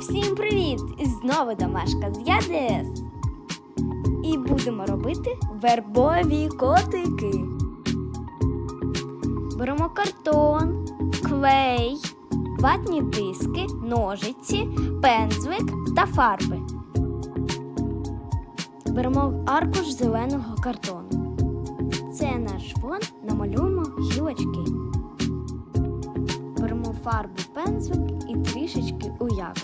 Всім привіт! І знову Домашка з ЯДС. І будемо робити вербові котики. Беремо картон, клей, ватні диски, ножиці, пензлик та фарби. Беремо аркуш зеленого картону. Це наш фон, намалюємо гілочки. Фарбу пензлик і трішечки уяви.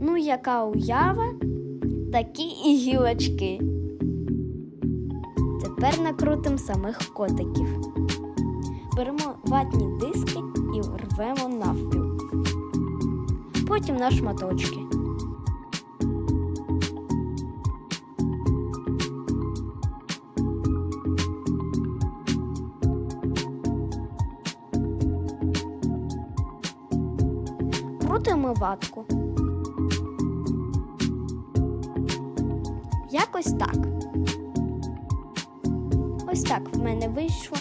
Ну, яка уява, такі і гілочки. Тепер накрутимо самих котиків. Беремо ватні диски і рвемо навпіл. Потім на шматочки. Крутимо ватку. Якось так. Ось так в мене вийшло.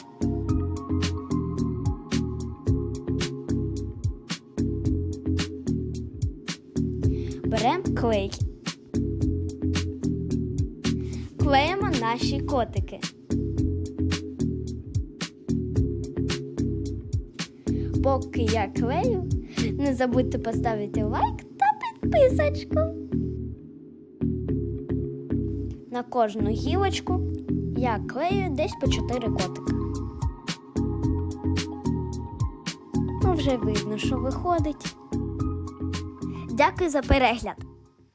Беремо клей. Клеїмо наші котики. Поки я клею, не забудьте поставити лайк та підписочку. На кожну гілочку я клею десь по 4 котика. Ну, вже видно, що виходить. Дякую за перегляд!